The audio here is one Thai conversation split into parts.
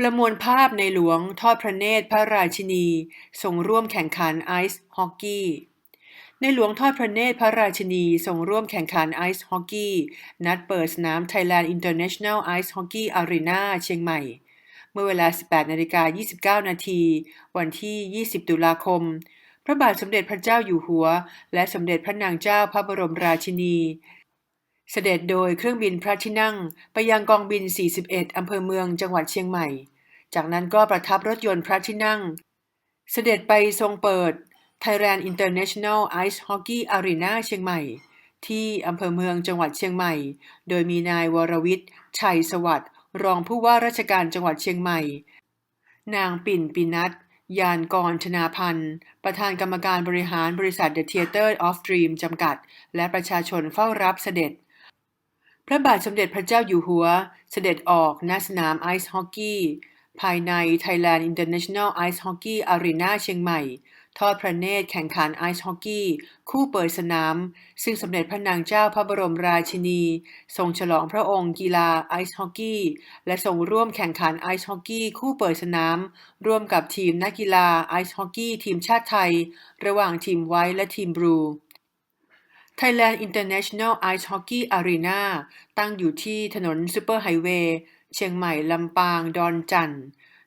ประมวลภาพในหลวงทอดพระเนตรพระราชินีทรงร่วมแข่งขันไอซ์ฮอกกี้ ในหลวงทอดพระเนตรพระราชินีทรงร่วมแข่งขันไอซ์ฮอกกี้ นัดเปิดสนาม Thailand International Ice Hockey Arena เชียงใหม่ เมื่อเวลา 18นาฬิกา29 นาที วันที่ 20 ตุลาคม พระบาทสมเด็จพระเจ้าอยู่หัว และสมเด็จพระนางเจ้าพระบรมราชินี เสด็จโดยเครื่องบินพระที่นั่ง ไปยังกองบิน 41 อำเภอเมืองจังหวัดเชียงใหม่ จากนั้นก็ประทับรถยนต์พระที่นั่ง เสด็จไปทรงเปิด Thailand International Ice Hockey Arena เชียงใหม่ ที่อำเภอเมืองจังหวัดเชียงใหม่ โดยมีนายวรวิทย์ ชัยสวัสดิ์รองผู้ว่าราชการจังหวัดเชียงใหม่ นางปิ่นปินัทยานกรชนาพันธ์ ประธานกรรมการบริหารบริษัท The Theater of Dream จำกัด และประชาชนเฝ้ารับเสด็จ พระบาทสมเด็จพระเจ้าอยู่หัว เสด็จออกณสนามไอซ์ฮอกกี้ภายใน Thailand International Ice Hockey Arena เชียงใหม่ ทอดพระเนตรแข่งขันไอซ์ฮอกกี้คู่เปิดสนาม ซึ่งสมเด็จพระนางเจ้าพระบรมราชินี ทรงฉลองพระองค์กีฬาไอซ์ฮอกกี้และทรงร่วมแข่งขันไอซ์ฮอกกี้คู่เปิดสนาม ร่วมกับทีมนักกีฬาไอซ์ฮอกกี้ทีมชาติไทย ระหว่างทีมไวท์และทีมบลู Thailand International Ice Hockey Arena ตั้งอยู่ที่ถนนซูเปอร์ไฮเวย์เชียงใหม่ลำปางดอนจันต์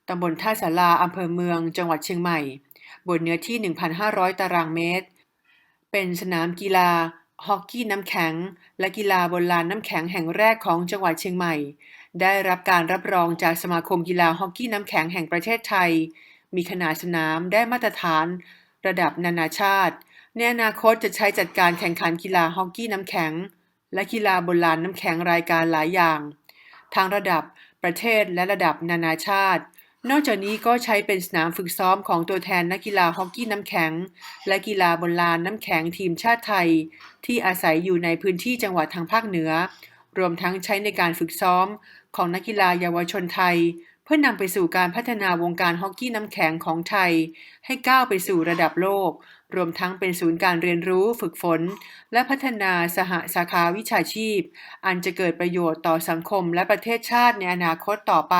ตำบลท่าสาราอำเภอเมืองจังหวัดเชียงใหม่ บนเนื้อที่ 1,500 ตารางเมตร เป็นสนามกีฬาฮอกกี้น้ำแข็ง และกีฬาบนลานน้ำแข็งแห่งแรกของจังหวัดเชียงใหม่ ได้รับการรับรองจากสมาคมกีฬาฮอกกี้น้ำแข็งแห่งประเทศไทย มีขนาดสนามได้มาตรฐาน ระดับนานาชาติ ในอนาคตจะใช้จัดการแข่งขันกีฬาฮอกกี้น้ำแข็ง และกีฬาบนลานน้ำแข็งรายการหลายอย่าง ทั้งระดับประเทศและระดับนานาชาติ นอกจากนี้ก็ใช้เป็นสนามฝึกซ้อมของตัวแทนนักกีฬาฮอกกี้น้ำแข็ง และกีฬาบนลานน้ำแข็งทีมชาติไทย ที่อาศัยอยู่ในพื้นที่จังหวัดทางภาคเหนือ รวมทั้งใช้ในการฝึกซ้อมของนักกีฬาเยาวชนไทย พื่อนำไปสู่การพัฒนาวงการฮอกกี้น้ำแข็งของไทย ให้ก้าวไปสู่ระดับโลก รวมทั้งเป็นศูนย์การเรียนรู้ฝึกฝน และพัฒนาสหสาขาวิชาชีพ อันจะเกิดประโยชน์ต่อสังคมและประเทศชาติในอนาคตต่อไป